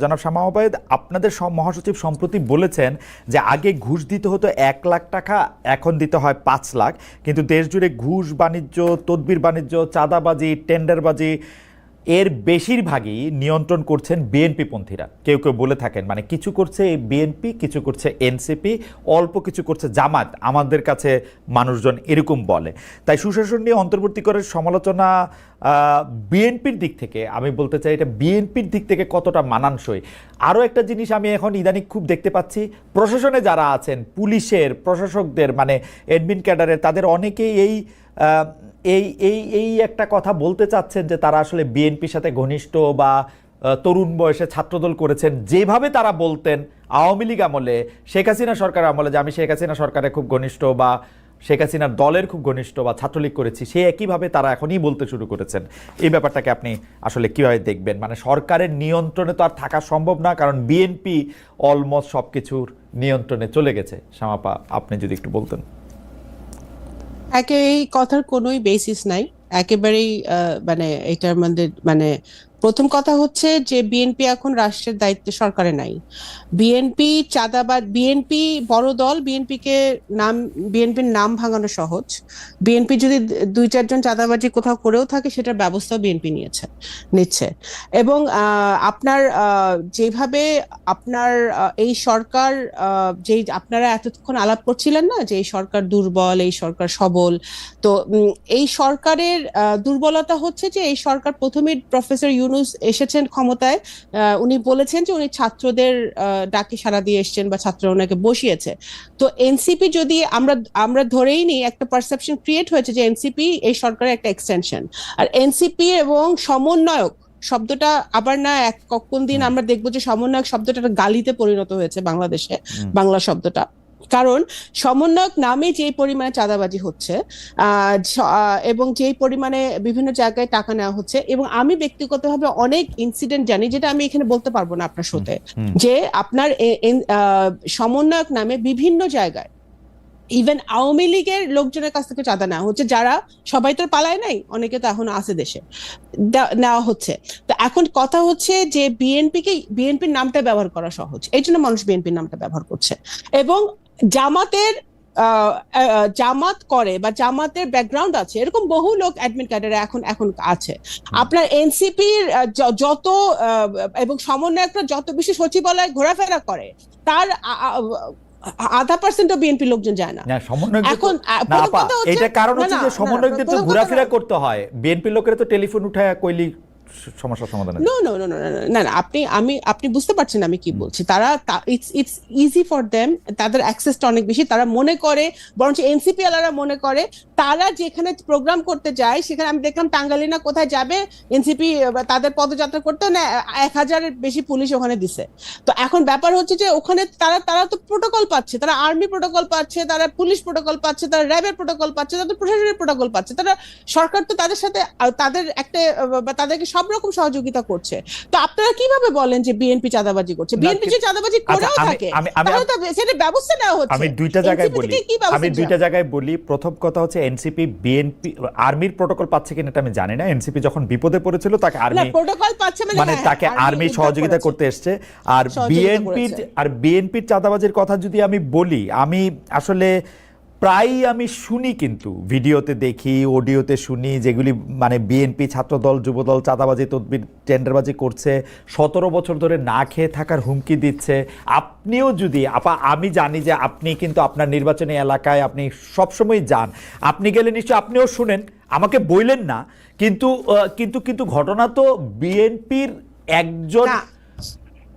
জনাব শামা ওবায়দ আপনাদের সব মহাসচিব সম্প্রতি বলেছেন যে আগে ঘুষ দিতে হতো এক লাখ টাকা এখন দিতে হয় পাঁচ লাখ। কিন্তু দেশ জুড়ে ঘুষ বাণিজ্য তদবির বাণিজ্য চাঁদাবাজি টেন্ডারবাজি এর বেশিরভাগই নিয়ন্ত্রণ করছেন বিএনপি পন্থীরা। কেউ কেউ বলে থাকেন মানে কিছু করছে বিএনপি, কিছু করছে এনসিপি, অল্প কিছু করছে জামাত। আমাদের কাছে মানুষজন এরকম বলে। তাই সুশাসন নিয়ে অন্তর্বর্তী করে সমালোচনা বিএনপির দিক থেকে আমি বলতে চাই, এটা বিএনপির দিক থেকে কতটা মানানসই? আরও একটা জিনিস আমি এখন ইদানিং খুব দেখতে পাচ্ছি, প্রশাসনে যারা আছেন, পুলিশের, প্রশাসকদের মানে এডমিন ক্যাডারের তাদের অনেকেই এই এই এই এই একটা কথা বলতে চাচ্ছেন যে তারা আসলে বিএনপির সাথে ঘনিষ্ঠ বা তরুণ বয়সে ছাত্রদল করেছেন, যেভাবে তারা বলতেন আওয়ামী লীগ আমলে, শেখ হাসিনা সরকার আমলে যে আমি শেখ হাসিনা সরকারের খুব ঘনিষ্ঠ বা, শেখ হাসিনার দলের খুব ঘনিষ্ঠ বা ছাত্রলীগ করেছি, সে একইভাবে তারা এখনই বলতে শুরু করেছেন। এই ব্যাপারটাকে আপনি আসলে কীভাবে দেখবেন? মানে সরকারের নিয়ন্ত্রণে তো আর থাকা সম্ভব না, কারণ বিএনপি অলমোস্ট সব কিছুর নিয়ন্ত্রণে চলে গেছে। শ্যামাপা, আপনি যদি একটু বলতেন। একে এই কথার কোনোই বেসিস নাই। একেবারেই মানে এটার মধ্যে মানে প্রথম কথা হচ্ছে যে বিএনপি এখন রাষ্ট্রের দায়িত্বে সরকারে নাই। বিএনপি চাঁদাবাদ, বিএনপি বড় দল বিএনপি কে নাম, বিএনপির নাম ভাঙানো সহজ। বিএনপি যদি দুই চারজন চাঁদাবাজি কোথাও করেও থাকে, সেটার ব্যবস্থাও বিএনপি নিয়েছে, নিচ্ছে। এবং আপনার যেভাবে আপনার এই সরকার যেই আপনারা এতক্ষণ আলাপ করছিলেন না যে এই সরকার দুর্বল, এই সরকার সবল, তো এই সরকারের দুর্বলতা হচ্ছে যে এই সরকার প্রথমে প্রফেসর ইউনুস এসেছেন ক্ষমতায় উনি বলেছেন যে উনি ছাত্রদের ডাকে সাড়া দিয়ে এসেছেন বা ছাত্ররা ওনাকে বসিয়েছে। তো এনসিপি যদি আমরা আমরা ধরেই নিই একটা পারসেপশন ক্রিয়েট হয়েছে যে এনসিপি এই সরকারের একটা এক্সটেনশন আর এনসিপি এবং সমন্বয়ক শব্দটা আবার না এক কোন দিন আমরা দেখব যে সমন্বয়ক শব্দটা গালিতে পরিণত হয়েছে বাংলাদেশে বাংলা শব্দটা। কারণ সমন্বয়ক নামে যে পরিমাণে চাঁদাবাজি হচ্ছে আহ, এবং যেই পরিমাণে বিভিন্ন জায়গায় টাকা নেওয়া হচ্ছে এবং আমি ব্যক্তিগতভাবে অনেক ইনসিডেন্ট জানি যেটা আমি এখানে বলতে পারব না আপনার সাথে যে আপনার সমন্বয়ক নামে বিভিন্ন জায়গায় ইভেন আওয়ামী লীগের লোকজনের কাছ থেকে চাঁদা নেওয়া হচ্ছে যারা সবাই তো পালায় নাই অনেকে তো এখন আছে দেশে নেওয়া হচ্ছে। তো এখন কথা হচ্ছে যে বিএনপি কে বিএনপির নামটা ব্যবহার করা সহজ এই জন্য মানুষ বিএনপির নামটা ব্যবহার করছে এবং জামাতের জামাত করে বা জামাতের ব্যাকগ্রাউন্ড আছে এরকম বহু লোক অ্যাডমিট কার্ডের এখন এখন আছে। আপনার এনসিপির যত এবং সমন্বয়করা যত বেশি সচিবালয় ঘোরাফেরা করে তার আধা পার্সেন্ট বিএনপি লোকজন যায় না। এখন এটা কারণ হচ্ছে যে সমন্বয়কদের তো ঘোরাফেরা করতে হয়। বিএনপি লোকেরা তো টেলিফোন উঠায় কইলি সমস্যা সমাধান নো নো নো নো না না আপনি আমি আপনি বুঝতে পারছেন আমি কি বলছি। তারা it's it's easy for them তাদের অ্যাক্সেসটা অনেক বেশি তারা মনে করে বরঞ্চ এনসিপি আলারা মনে করে তারা যেখানে প্রোগ্রাম করতে যায় সেখানে আমি দেখলাম টাঙ্গালিনা কোথায় যাবে এনসিপি তাদের পদযাত্রা করতে না এক হাজারের বেশি পুলিশ ওখানে দিছে। তো এখন ব্যাপার হচ্ছে যে ওখানে তারা তারা তো প্রোটোকল পাচ্ছে তারা আর্মি প্রোটোকল পাচ্ছে তারা পুলিশ প্রোটোকল পাচ্ছে তারা র্যাবের প্রোটোকল পাচ্ছে তাদের প্রশাসনের প্রোটোকল পাচ্ছে তারা সরকার তো তাদের সাথে তাদের একটা তাদেরকে সব রকম সহযোগিতা করছে। তো আপনারা কীভাবে বলেন যে বিএনপি চাঁদাবাজি করছে? বিএনপি যে চাঁদাবাজি আচ্ছা, করেও থাকে তাহলে তো সেটা ব্যবস্থা নেওয়া হচ্ছে। আমি দুইটা জায়গায় বলি। আমি দুইটা জায়গায় বলি। প্রথম কথা হচ্ছে এনসিপি বিএনপি আর্মির প্রোটোকল পাচ্ছে কিনা এটা আমি জানি না। এনসিপি যখন বিপদে পড়েছিল তাকে আর্মি প্রোটোকল পাচ্ছে মানে মানে হ্যাঁ, তাকে আর্মি সহযোগিতা করতে এসছে। আর বিএনপির আর বিএনপির চাঁদাবাজির কথা যদি আমি বলি আমি আসলে প্রায়ই আমি শুনি কিন্তু, ভিডিওতে দেখি, অডিওতে শুনি যেগুলি মানে বিএনপি ছাত্রদল, যুবদল, চাঁদাবাজি, তদবির, টেন্ডারবাজি করছে, সতেরো বছর ধরে না খেয়ে থাকার হুমকি দিচ্ছে আপনিও যদি, আপা, আমি জানি যে আপনি কিন্তু আপনার নির্বাচনী এলাকায় আপনি সবসময় যান আপনি গেলে নিশ্চয়ই আপনিও শুনেন, আমাকে বইলেন না, কিন্তু কিন্তু কিন্তু ঘটনা তো বিএনপির একজন।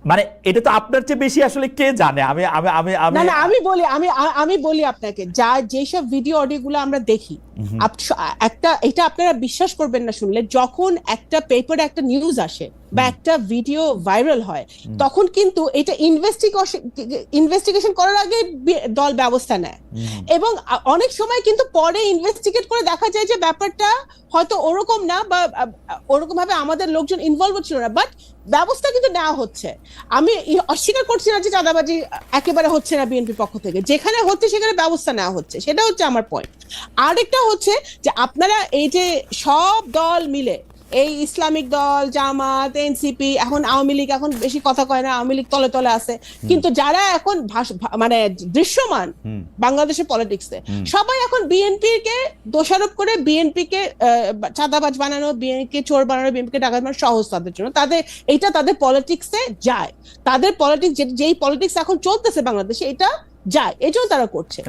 মানে এটা তো আপনার চেয়ে বেশি আসলে কে জানে? আমি আমি আমি আমি না না আমি বলি আমি আমি বলি আপনাকে যা যেসব ভিডিও অডিও গুলো আমরা দেখি একটা এটা আপনারা বিশ্বাস করবেন না শুনলে যখন একটা পেপারে একটা নিউজ আসে বা একটা ভিডিও ভাইরাল হয় তখন কিন্তু এটা ইনভেস্টিগেশন ইনভেস্টিগেশন করার আগে দল ব্যবস্থা নেয়। এবং অনেক সময় কিন্তু পরে ইনভেস্টিগেট করে দেখা যায় যে ব্যাপারটা হয়তো ওরকম না বা ওরকম ভাবে আমাদের লোকজন ইনভলভ ছিল না বাট ব্যবস্থা কিন্তু নেওয়া হচ্ছে। আমি অস্বীকার করছি না যে চাঁদাবাজি একেবারে হচ্ছে না বিএনপির পক্ষ থেকে। যেখানে হচ্ছে সেখানে ব্যবস্থা নেওয়া হচ্ছে। সেটা হচ্ছে আমার পয়েন্ট আরেকটা হচ্ছে যে আপনারা এই যে সব দল মিলে এই ইসলামিক দল জামাত এনসিপি এখন আওয়ামী লীগ এখন বেশি কথা কয় না আওয়ামী লীগ তলে তলে আছে। কিন্তু যারা এখন মানে দৃশ্যমান বাংলাদেশের পলিটিক্সে সবাই এখন বিএনপি কে দোষারোপ করে বিএনপি কে চাঁদাবাজ বানানো বিএনপি কে চোর বানানো বিএনপি কে ডাকাত বানানো সহজ তাদের জন্য। তাদের এটা তাদের পলিটিক্সে যায়। তাদের পলিটিক্স যেই পলিটিক্স এখন চলতেছে বাংলাদেশে এটা যায় এজন্য তারা করছে।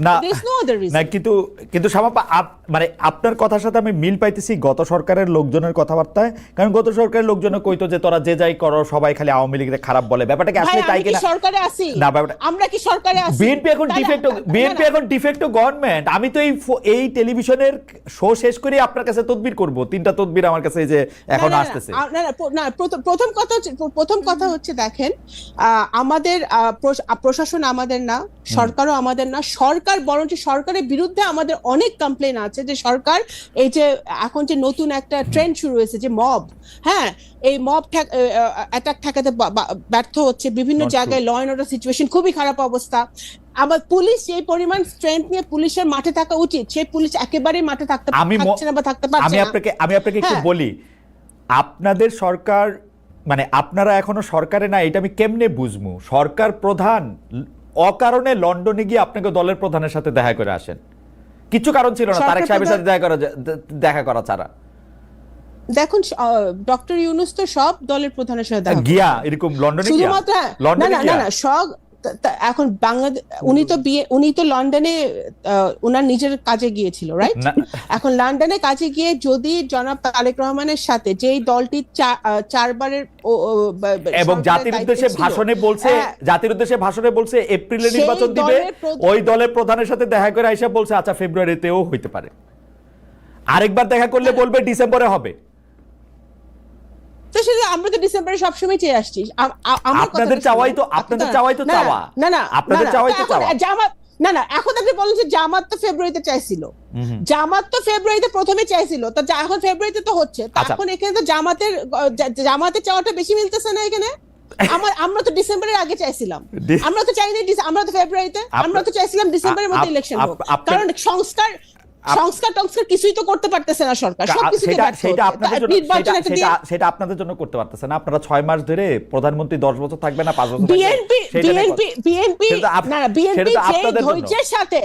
না, কিন্তু কিন্তু শ্যামাপা মানে আপনার কথার সাথে আমি মিল পাইতেছি গত সরকারের লোকজনের কথাবার্তায়। কারণ গত সরকারের লোকজন কইতো যে তোরা যে যাই করো সবাই খালি আওয়ামী লীগের খারাপ বলে। ব্যাপারটা কি আসলে তাই কিনা? সরকারে আছি? না, ব্যাপারটা- আমরা কি সরকারে আছি? বিএনপি এখন ডিফেক্ট বিএনপি এখন ডিফেক্ট গভর্নমেন্ট আমি তো এই এই টেলিভিশনের শো শেষ করে আপনার কাছে তদবির করব। তিনটা তদবির আমার কাছে এই যে এখন আসতেছে। না, না, প্রথম- কথা হচ্ছে প্রথম কথা হচ্ছে দেখেন আহ, আমাদের প্রশাসন আমাদের না সরকারও আমাদের না। সরকার বরঞ্চ সরকারের বিরুদ্ধে আমাদের অনেক কমপ্লেন আছে যে সরকার এই যে এখন যে নতুন একটা ট্রেন্ড শুরু হয়েছে যে মব হ্যাঁ এই মব অ্যাটাক ঠেকাতে ব্যর্থ হচ্ছে। বিভিন্ন জায়গায় ল অ্যান্ড অর্ডার সিচুয়েশন খুবই খারাপ অবস্থা। আবার পুলিশ এই পরিমাণ স্ট্রেংথ নিয়ে পুলিশের মাঠে থাকা উচিত সেই পুলিশ একেবারেই মাঠে থাকতে থাকছে না বা থাকতে পারছে আমি আপনাকে আমি আপনাকে একটু হ্যাঁ। বলি আপনাদের সরকার মানে আপনারা এখনও সরকারে না এটা আমি কেমনে বুঝব? সরকার প্রধান অকারণে লন্ডনে গিয়ে আপনাকে দলের প্রধানের সাথে দেখা করে আসেন। কিছু কারণ ছিল না তারেক সাহেবের সাথে দেখা করা দেখা করা ছাড়া। দেখুন ডক্টর ইউনুস তো সব দলের প্রধানের সাথে দেখা গিয়া এরকম লন্ডনে গিয়া? শুধুমাত্র না না না সব এখন বাংলাদেশ উনি তো বিয়ে উনি তো লন্ডনে ওনার নিজের কাজে গিয়েছিল রাইট এখন লন্ডনে কাজে গিয়ে যদি জনাব তারেক রহমানের সাথে যেই দলটি চারবারের এবং জাতির উদ্দেশ্যে ভাষণে বলছে হ্যাঁ, জাতির উদ্দেশ্যে ভাষণে বলছে এপ্রিলে নির্বাচন দিবে ওই দলের প্রধানের সাথে দেখা করে আইসা বলছে আচ্ছা ফেব্রুয়ারিতেও হইতে পারে। আরেকবার দেখা করলে বলবে ডিসেম্বরে হবে। তো আমরা তো ডিসেম্বরে সবসময় চেয়ে আসছি। আপনাদের চাওয়াই তো- আপনাদের চাওয়াই তো চাওয়া। না না আপনাদের চাওয়াই তো চাওয়া। জামাত না না এখন আপনি বলেন যে জামাত তো ফেব্রুয়ারিতে চাইছিল। জামাত তো ফেব্রুয়ারিতে প্রথমে চাইছিল। তা এখন ফেব্রুয়ারিতে তো হচ্ছে। আচ্ছা। এখন এখানে তো জামাতের জামাতের চাওয়াটা বেশি মিলতেছে না এখানে? আমার আমরা তো ডিসেম্বরের আগে চাইছিলাম। আমরা তো চাইনি আমরা তো ফেব্রুয়ারিতে আমরা তো চাইছিলাম ডিসেম্বরের মধ্যে ইলেকশন হোক। কারণ সংস্কার সংস্কার টংস্কার কিছুই তো করতে পারতেছে না সরকার সেটা সেটা আপনাদের জন্য সেটা- আপনাদের করতে পারতেছে না। আপনারা ছয় মাস ধরে প্রধানমন্ত্রী দশ বছর থাকবে না পাঁচ বছর বিএনপি বিএনপি বিএনপি না বিএনপি যে ধৈর্যের সাথে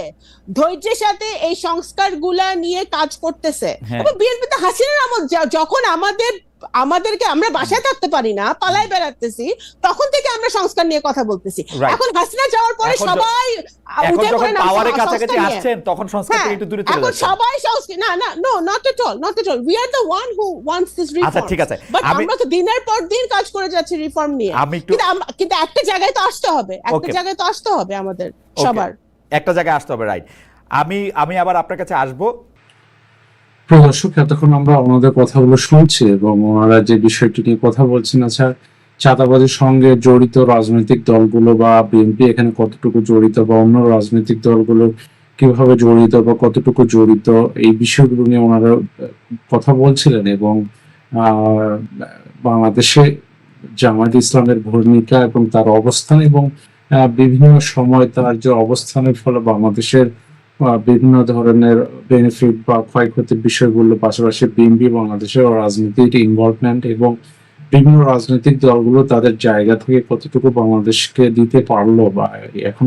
ধৈর্যের সাথে এই সংস্কারগুলা নিয়ে কাজ করতেছে। হ্যাঁ। বিএনপি তো হাসিনার আমল যখন আমাদের আমাদেরকে আমরা বাসায় থাকতে পারি না পালায় বেড়াতেছি তখন থেকে আমরা সংস্কার নিয়ে কথা বলতেছি। এখন হাসিনা যাওয়ার পরে সবাই উঠে পড়ে কাছাকাছি আসছেন তখন সংস্কার হ্যাঁ, থেকে একটু দূরে চলে এখন সবাই সংস্কার না না no not at all not at all we are the one who wants this reform আচ্ছা, ঠিক আছে। বাট আমি- আমরা তো দিনের পর দিন কাজ করে যাচ্ছি রিফর্ম নিয়ে। আমি কিন্তু কিন্তু একটা জায়গায় তো আসতে হবে। একটা জায়গায় তো আসতে হবে আমাদের সবার। একটা জায়গায় আসতে হবে রাইট আমি আমি আবার আপনার কাছে আসব। প্রিয় দর্শক এতক্ষণ আমরা ওনাদের কথাগুলো শুনছি এবং ওনারা যে বিষয়টি নিয়ে কথা বলছেন আচ্ছা চাঁদাবাজির সঙ্গে জড়িত রাজনৈতিক দলগুলো বা বিএনপি এখানে কতটুকু জড়িত বা অন্য রাজনৈতিক দলগুলো কীভাবে জড়িত বা কতটুকু জড়িত, এই বিষয়গুলো নিয়ে ওনারা কথা বলছিলেন এবং বাংলাদেশে জামায়াত ইসলামের ভূমিকা এবং তার অবস্থান এবং বিভিন্ন সময় তার যে অবস্থানের ফলে বাংলাদেশের বিভিন্ন ধরনের বেনিফিট বা ক্ষয়ক্ষতির বিষয়গুলো, পাশাপাশি বিএনপি বাংলাদেশের রাজনীতির ইনভলভমেন্ট এবং বিভিন্ন রাজনৈতিক দলগুলো তাদের জায়গা থেকে কতটুকু বাংলাদেশকে দিতে পারল বা এখন